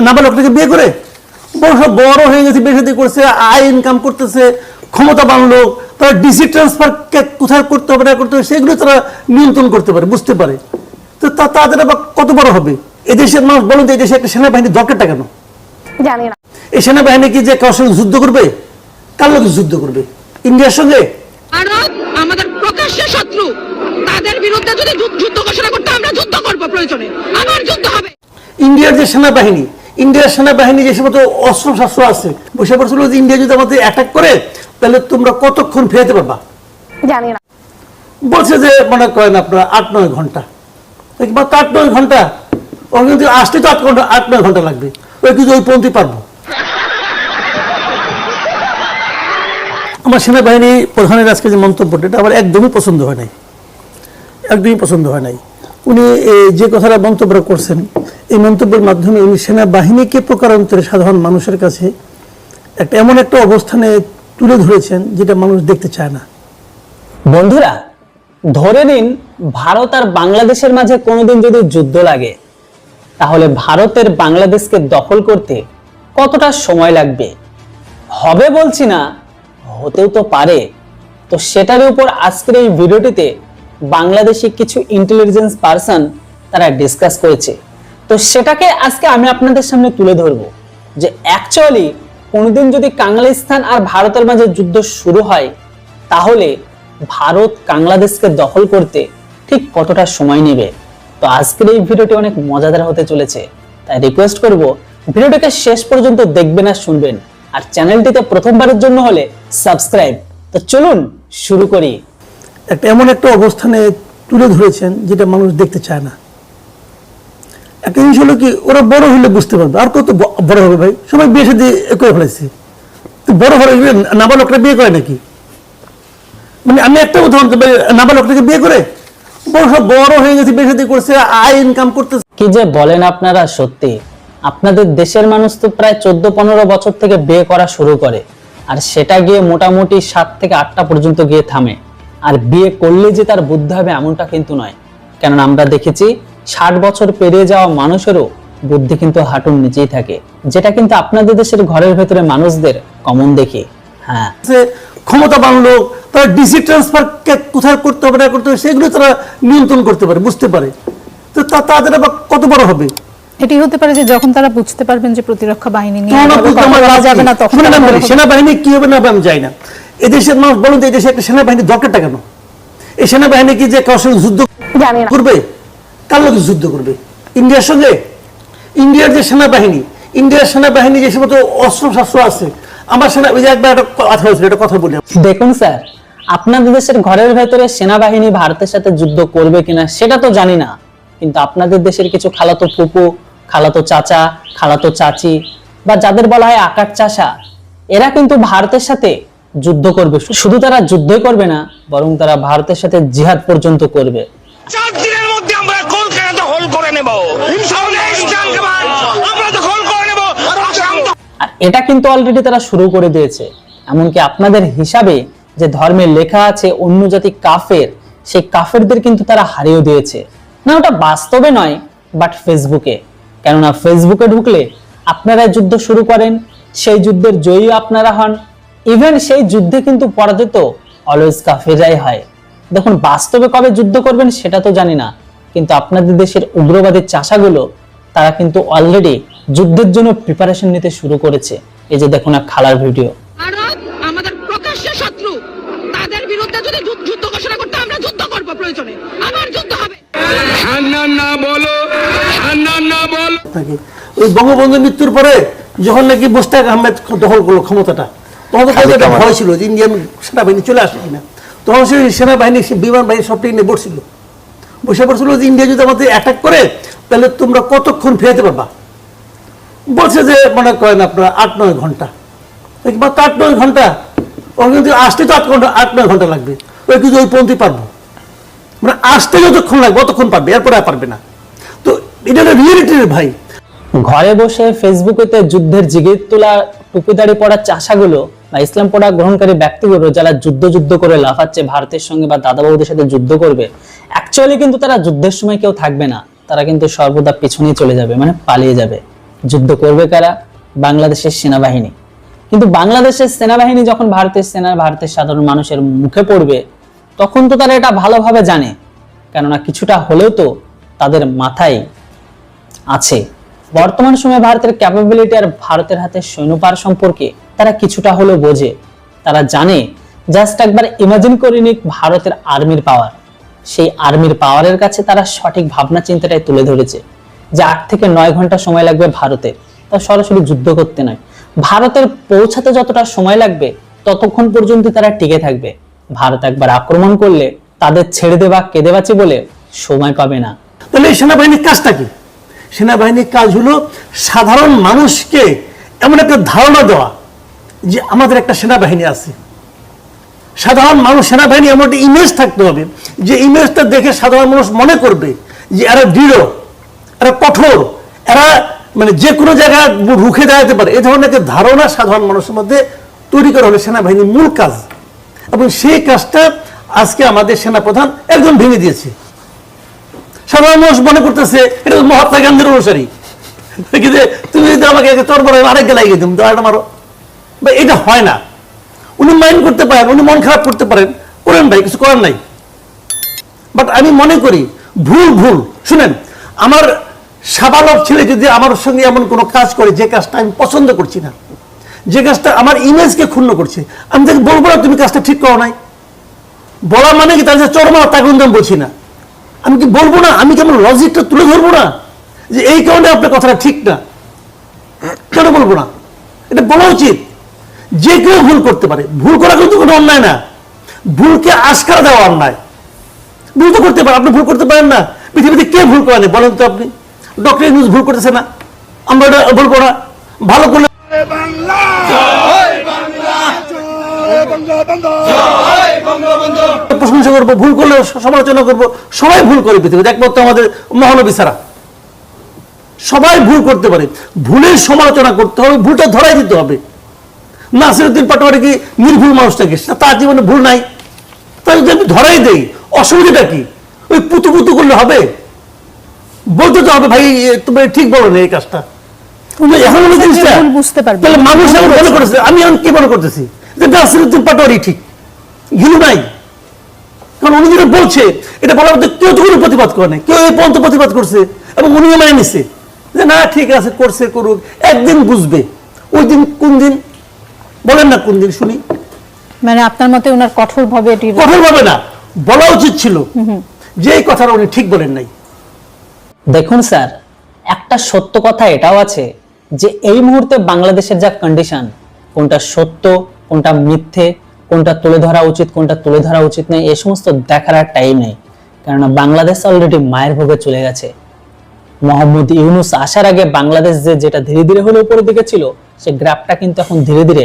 নাবালকটাকে বিয়ে করে? বড় সব বড় হয়ে গেছে বিয়ে শাদী করছে আয় ইনকাম করতেছে ক্ষমতা বাড়লো তারা ডিসি ট্রান্সফার কোথায় করতে হবে না করতে হবে সেগুলো তারা নিয়ন্ত্রণ করতে পারে বুঝতে পারে। তো তাদের আবার কত বড় হবে? এদেশের মানুষ বলুন এই দেশে একটা সেনাবাহিনী দরকারটা কেন? জানি না। এই সেনাবাহিনী কি যে কারোর সঙ্গে যুদ্ধ করবে? কার লোক যুদ্ধ করবে? ইন্ডিয়ার সঙ্গে? ভারত আমাদের প্রকাশ্য শত্রু। তাদের বিরুদ্ধে যদি যুদ্ধ- ঘোষণা করতে আমরা যুদ্ধ করব প্রয়োজনে। আবার যুদ্ধ হবে। ইন্ডিয়ার যে সেনাবাহিনী ইন্ডিয়ার সেনাবাহিনী যে সমস্ত অস্ত্র শস্ত্র আছে বসে পড়ছিল যে ইন্ডিয়া যদি আমাদের অ্যাটাক করে তাহলে তোমরা কতক্ষণ ফেরাতে পারবা? জানি না। বলছে যে মনে করেন আপনার আট নয় ঘণ্টা। মাত্র আট নয় ঘণ্টা। ও কিন্তু আসতে তো আট ঘণ্টা আট নয় ঘণ্টা লাগবে। ওই কিন্তু ওই পৌঁছতে পারব? আমার সেনাবাহিনী প্রধানের আজকে যে মন্তব্যটা এটা আমার একদমই পছন্দ হয় নাই। একদমই পছন্দ হয় নাই। উনি যে কথাটা মন্তব্য করছেন, এই মন্তব্যের মাধ্যমে উনি সেনাবাহিনীকে প্রকারান্তরে সাধারণ মানুষের কাছে একটা, এমন একটা অবস্থানে তুলে ধরেছেন যেটা মানুষ দেখতে চায় না। বন্ধুরা, ধরে নিন ভারত আর বাংলাদেশের মাঝে কোনোদিন যদি যুদ্ধ লাগে, তাহলে ভারতের বাংলাদেশকে দখল করতে কতটা সময় লাগবে? হবে বলছি না, হতেও তো পারে। তো সেটার উপর আজকের এই ভিডিওটিতে বাংলাদেশি কিছু ইন্টেলিজেন্স পার্সন তারা ডিসকাস করেছে। তো সেটাকে আজকে আমি আপনাদের সামনে তুলে ধরবো যে অ্যাকচুয়ালি কোনোদিন যদি কাংলিস্তান আর ভারতের মাঝে যুদ্ধ শুরু হয়, তাহলে ভারত বাংলাদেশকে দখল করতে ঠিক কতটা সময় নেবে? তো আজকের এই ভিডিওটি অনেক মজাদার হতে চলেছে, তাই রিকোয়েস্ট করব ভিডিওটাকে শেষ পর্যন্ত দেখবেন আর শুনবেন। আর চ্যানেলটিতে প্রথমবারের জন্য হলে সাবস্ক্রাইব তো চলুন শুরু করি। একটা এমন একটা অবস্থানে তুলে ধরেছেন যেটা মানুষ দেখতে চায় না। একটা জিনিস হলো কি, ওরা বড় হলে বুঝতে পারবে। আর কত বড় হবে ভাই? সবাই বিয়ে সাথে করে ফেলেছে। তো বড় হলে কি নাবালকটা বিয়ে করে নাকি? মানে আমি একটা উদাহরণ দেবো নাবালকটাকে বিয়ে করে? বড় হয়ে গেছে, বিয়ে সাথে করছে, আয় ইনকাম করতেছে। কি যে বলেন আপনারা সত্যি। আপনাদের দেশের মানুষ তো প্রায় চোদ্দ পনেরো বছর থেকে বিয়ে করা শুরু করে। আর সেটা গিয়ে মোটামুটি সাত থেকে আটটা পর্যন্ত গিয়ে থামে। আর বিয়ে করলে যে তার বুদ্ধি হবে এমনটা কিন্তু নয়। কেননা আমরা দেখেছি ষাট বছর পেরিয়ে যাওয়া মানুষেরও বুদ্ধি কিন্তু হাঁটুর নিচেই থাকে যেটা কিন্তু আপনাদের দেশের ঘরের ভেতরে মানুষদের কমন দেখি। হ্যাঁ। ক্ষমতা বাড়লো তারা ডিসি ট্রান্সফার কোথায় করতে হবে না করতে হবে সেগুলো তারা নিয়ন্ত্রণ করতে পারে বুঝতে পারে। তো তা- তাদের আবার কত বড় হবে? এটি হতে পারে যে যখন তারা বুঝতে পারবেন যে প্রতিরক্ষা বাহিনী নিয়ে যাবে না তখন। সেনাবাহিনী কি হবে না আমি যাই না। এদেশের মানুষ বলুন তো এই দেশে একটা সেনাবাহিনী দরকারটা কেন? এই সেনাবাহিনী কি যে কারোর সঙ্গে যুদ্ধ করবে? কার লোক যুদ্ধ করবে? ইন্ডিয়ার সঙ্গে? ইন্ডিয়ার যে সেনাবাহিনী ইন্ডিয়ার সেনাবাহিনী যে সমস্ত অস্ত্র শস্ত্র আছে আমার সেনা ওই যে একবার একটা কথা হয়েছিল একটা কথা বলি। দেখুন স্যার আপনাদের দেশের ঘরের ভেতরে সেনাবাহিনী ভারতের সাথে যুদ্ধ করবে কিনা সেটা তো জানি না। কিন্তু আপনাদের দেশের কিছু খালাতো ফুপু খালাতো চাচা খালাতো চাচি বা যাদের বলা হয় আকার চাষা এরা কিন্তু ভারতের সাথে যুদ্ধ করবে। শুধু তারা যুদ্ধই করবে না বরং তারা ভারতের সাথে জিহাদ পর্যন্ত করবে। চার দিনের মধ্যে আমরা কলকাতা দখল করে নেব? আমরা দখল করে নেব। আর এটা কিন্তু অলরেডি তারা শুরু করে দিয়েছে। এমনকি আপনাদের হিসাবে যে ধর্মে লেখা আছে অন্য জাতি কাফের সেই কাফেরদের কিন্তু তারা হারিয়ে দিয়েছে। না ওটা বাস্তবে নয় বাট ফেসবুকে কেননা ফেসবুকে ঢুকলে আপনারা যুদ্ধ শুরু করেন সেই যুদ্ধের জয়ী আপনারা হন। ইভেন সেই যুদ্ধে কিন্তু পরাজিত অলওয়েজ কাফেরাই হয়। দেখুন বাস্তবে কবে যুদ্ধ করবেন সেটা তো জানি না কিন্তু আপনাদের দেশের উগ্রবাদী চাষাগুলো তারা কিন্তু অলরেডি যুদ্ধের জন্য প্রিপারেশন নিতে শুরু করেছে। এই যে দেখুন এক খালার ভিডিও। ভারত আমাদের প্রকাশ্য শত্রু তাদের বিরুদ্ধে যদি যুদ্ধ- যুদ্ধ ঘোষণা করতে আমরা যুদ্ধ করব প্রয়োজনে আবার যুদ্ধ হবে। না বলো না বলো। ওই বঙ্গবন্ধু মৃত্যুর পরে যখন নাকি মোস্তাক আহমেদ দখল করল ক্ষমতাটা তখন তো একটা ভয় ছিল যে ইন্ডিয়ান সেনাবাহিনী চলে আসে কিনা। তখন সেই সেনাবাহিনী সে বিমান বাহিনী সবটাই নিয়ে বসছিল। বসে পড়ছিল যে ইন্ডিয়া যদি আমাদের অ্যাটাক করে তাহলে তোমরা কতক্ষণ ফেরাতে পারবা? বলছে যে মনে করেন আপনার আট নয় ঘণ্টা। মাত্র আট নয় ঘণ্টা। কিন্তু আসতে তো আট ঘণ্টা আট নয় ঘণ্টা লাগবে। ওই কিন্তু ওই পর্যন্তই পারব। মানে আসতে যতক্ষণ লাগবে অতক্ষণ পারবে এরপরে আর পারবে না। তো এটা রিয়েলিটির ভাই। ঘরে বসে ফেসবুকেতে যুদ্ধের জিগির তোলা টুপিদারি পড়া চাষাগুলো বা ইসলাম পড়া গ্রহণকারী ব্যক্তিগুলো যারা যুদ্ধ যুদ্ধ করে লাফাচ্ছে, ভারতের সঙ্গে বা দাদা বাবুদের সাথে যুদ্ধ করবে অ্যাকচুয়ালি কিন্তু তারা যুদ্ধের সময় কেউ থাকবে না। তারা কিন্তু সর্বদা পিছনে চলে যাবে মানে পালিয়ে যাবে। যুদ্ধ করবে কারা? বাংলাদেশের সেনাবাহিনী। কিন্তু বাংলাদেশের সেনাবাহিনী যখন ভারতের সেনা, ভারতের সাধারণ মানুষের মুখে পড়বে, তখন তো তারা এটা ভালোভাবে জানে। কেননা কিছুটা হলেও তো তাদের মাথায় আছে। বর্তমান সময়ে ভারতের ক্যাপাবিলিটি আর ভারতের হাতে সৈন্যপার সম্পর্কে তারা কিছুটা হলেও বোঝে। তারা জানে জাস্ট একবার ইমাজিন করে নিক ভারতের আর্মির পাওয়ার সেই আর্মির পাওয়ারের কাছে তারা সঠিক ভাবনা চিন্তাটাই তুলে ধরেছে যে আট থেকে নয় ঘণ্টা সময় লাগবে ভারতের তা সরাসরি যুদ্ধ করতে নয়। ভারতের পৌঁছাতে যতটা সময় লাগবে, ততক্ষণ পর্যন্ত তারা টিকে থাকবে। ভারত একবার আক্রমণ করলে, তাদের ছেড়ে দেবা কেঁদে বাঁচি বলে সময় পাবে না। তাহলে সেনাবাহিনীর কাজটা কি? সেনাবাহিনীর কাজ হলো সাধারণ মানুষকে এমন একটা ধারণা দেওয়া যে আমাদের একটা সেনাবাহিনী আছে। সাধারণ মানুষ সেনাবাহিনী এমন একটা ইমেজ থাকতে হবে যে ইমেজটা দেখে সাধারণ মানুষ মনে করবে যে এরা দৃঢ়, এরা কঠোর, এরা মানে যে কোনো জায়গায় রুখে দাঁড়াতে পারে। এ ধরনের একটা ধারণা সাধারণ মানুষের মধ্যে তৈরি করা হলো সেনাবাহিনীর মূল কাজ। এবং সেই কাজটা আজকে আমাদের সেনাপ্রধান একদম ভেঙে দিয়েছে। সাধারণ মানুষ মনে করতেছে, এটা মহাত্মা গান্ধীর অনুসারী। কিন্তু তুমি যদি আমাকে চর বড় আরেক গেলাই তো আরেকটা মারো। বা এটা হয় না। উনি মাইন্ড করতে পারেন, উনি মন খারাপ করতে পারেন। করেন ভাই, কিছু করার নাই। বাট আমি মনে করি, ভুল ভুল। শুনেন, আমার সাবালক ছেলে যদি আমার সঙ্গে এমন কোনো কাজ করে, যে কাজটা আমি পছন্দ করছি না, যে কাজটা আমার ইমেজকে ক্ষুণ্ণ করছে, আমি তাকে বলব না তুমি কাজটা ঠিক করো নাই। বলা মানে কি তার চরমা তাকে বলছি না। আমি কি বলব না? আমি কেমন লজিকটা তুলে ধরবো না? যে এই কারণে আপনার কথাটা ঠিক না। কেন বলব না? এটা বলা উচিত। যে কেউ ভুল করতে পারে। ভুল করা কিন্তু কোনো অন্যায় না। ভুলকে আস্কার দেওয়া অন্যায়। ভুল তো করতে পারে। আপনি ভুল করতে পারেন না। পৃথিবীতে কে ভুল করেন বলেন তো আপনি। ডক্টর ইউনুস ভুল করতেছে না। আমরা এটা ভুল করা ভালো করলে প্রশংসা করব ভুল করলে সমালোচনা করব সবাই ভুল করে পৃথিবীতে একমাত্র আমাদের মহানবী ছাড়া। সবাই ভুল করতে পারে। ভুলের সমালোচনা করতে হবে ভুলটা ধরাই দিতে হবে। নাসিরুদ্দিন পাটোয়ারি কি নির্ভুল মানুষটাকে তার জীবনে ভুল নাই। তাই যদি আমি ধরাই দেই অসুবিধাটা কি? ওই পুতু পুতু করলে হবে? বলতে তো হবে ভাই তুমি ঠিক বলো না এই কাজটা। তুমি এখন বুঝতে পারবে। মানুষ মনে আমি এখন কি মনে করতেছি? নাসিরুদ্দিন পাটোয়ারি ঠিক ঘিলু নাই। কারণ উনি যেটা বলছে এটা বলার মধ্যে কেউ তো কোনো প্রতিবাদ করে নাই। কেউ এই পর্যন্ত প্রতিবাদ করছে এবং উনিও মেনে নিছে। যে না ঠিক আছে করছে করুক একদিন বুঝবে। ওই দিন কোন দিন? বলেন না কোন দিন শুনি। মানে আপনার মতে ওনার কঠোর ভাবে এটি কঠোর ভাবে না বলা উচিত ছিল। যে এই কথাটা উনি ঠিক বলেন নাই। দেখুন স্যার একটা সত্য কথা এটাও আছে যে এই মুহূর্তে বাংলাদেশের যা কন্ডিশন কোনটা সত্য কোনটা মিথ্যে, কোনটা তুলে ধরা উচিত, কোনটা তুলে ধরা উচিত নেই এই সমস্ত দেখার আর টাইম নেই। কেননা বাংলাদেশ অলরেডি মায়ের ভোগে চলে গেছে। মোহাম্মদ ইউনুস আসার আগে বাংলাদেশ যে যেটা ধীরে ধীরে হলে উপরের দিকে ছিল, সে গ্রাফটা কিন্তু এখন ধীরে ধীরে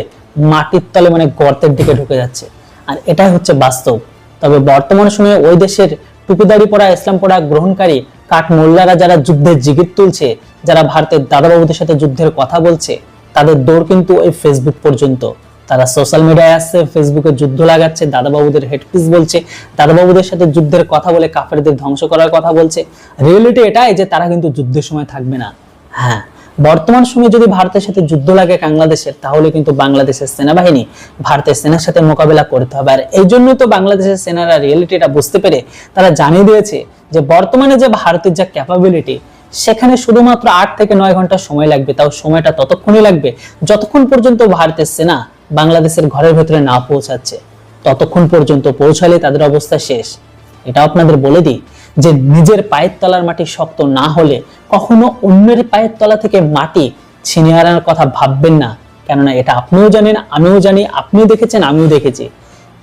মাটির তলে মানে গর্তের দিকে ঢুকে যাচ্ছে। আর এটাই হচ্ছে বাস্তব। তবে বর্তমান সময়ে ওই দেশের টুপিদারি পড়া ইসলাম পড়া গ্রহণকারী কাঠ মোল্লারা যারা যুদ্ধের জিগির তুলছে, যারা ভারতের দাদাবাবুদের সাথে যুদ্ধের কথা বলছে, তাদের দৌড় কিন্তু ওই ফেসবুক পর্যন্ত। তারা সোশ্যাল মিডিয়ায় আসছে ফেসবুকে যুদ্ধ লাগাচ্ছে, দাদাবাবুদের হেডপিস বলছে, দাদাবাবুদের সাথে যুদ্ধের কথা বলে, কাফেরদের ধ্বংস করার কথা বলছে। রিয়েলিটি এটাই যে তারা কিন্তু যুদ্ধের সময় থাকবে না। হ্যাঁ বর্তমান সময়ে যদি ভারতের সাথে যুদ্ধ লাগে বাংলাদেশের, তাহলে কিন্তু বাংলাদেশের সেনাবাহিনী ভারতের সেনার সাথে মোকাবেলা করতে হবে। আর এই জন্যই তো বাংলাদেশের সেনারা রিয়েলিটিটা বুঝতে পেরে তারা জানিয়ে দিয়েছে যে বর্তমানে যে ভারতের যা ক্যাপাবিলিটি সেখানে শুধুমাত্র আট থেকে নয় ঘণ্টা সময় লাগবে। তাও সময়টা ততক্ষণই লাগবে। যতক্ষণ পর্যন্ত ভারতের সেনা বাংলাদেশের ঘরের ভেতরে না পৌঁছাচ্ছে। ততক্ষণ পর্যন্ত পৌঁছালে তাদের অবস্থা শেষ। এটা আপনাদের বলে দিই যে নিজের পায়ের তলার মাটি শক্ত না হলে কখনো অন্যের পায়ের তলা থেকে মাটি ছিনিয়ে আনার কথা ভাববেন না। কেননা এটা আপনিও জানেন, আমিও জানি, আপনিও দেখেছেন, আমিও দেখেছি।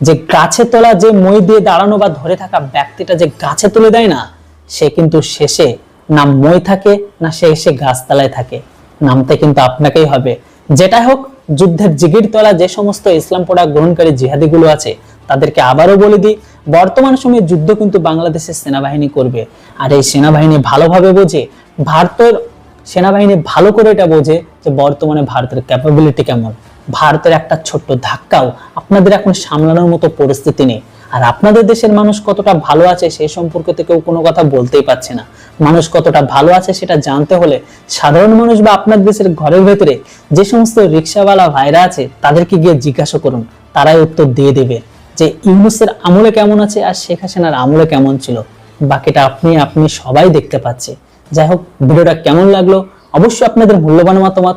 যে গাছে তোলা যে মই দিয়ে দাঁড়ানো বা ধরে থাকা ব্যক্তিটা যে গাছে তুলে দেয় না, সে কিন্তু শেষে না মই থাকে, না সে এসে গাছতলায় থাকে। নামতে কিন্তু আপনাকেই হবে। যেটা হোক, যুদ্ধের জিগির তলা যে সমস্ত ইসলাম পড়া গ্রহণকারী জিহাদিগুলো আছে, তাদেরকে আবারও বলে দিই, বর্তমান সময়ে যুদ্ধ কিন্তু বাংলাদেশের সেনাবাহিনী করবে। আর এই সেনাবাহিনী ভালোভাবে বোঝে, ভারতের সেনাবাহিনী ভালো করে এটা বোঝে যে বর্তমানে ভারতের ক্যাপাবিলিটি কেমন। ভারতের একটা ছোট্ট ধাক্কাও আপনাদের এখন সামলানোর মতো পরিস্থিতি নেই। আর আপনাদের দেশের মানুষ কতটা ভালো আছে সেই সম্পর্কে তো কেউ কোনো কথা বলতেই পারছে না। মানুষ কতটা ভালো আছে সেটা জানতে হলে সাধারণ মানুষ বা আপনার দেশের ঘরের ভেতরে যে সমস্ত রিক্সাওয়ালা ভাইরা আছে তাদেরকে গিয়ে জিজ্ঞাসা করুন। তারাই উত্তর দিয়ে দেবে যে ইউনুসের আমলে কেমন আছে আর শেখ হাসিনার আমলে কেমন ছিল। বাকিটা আপনি আপনি সবাই দেখতে পাচ্ছে। যাই হোক, ভিডিওটা কেমন লাগল? অবশ্যই আপনাদের মূল্যবান মতামত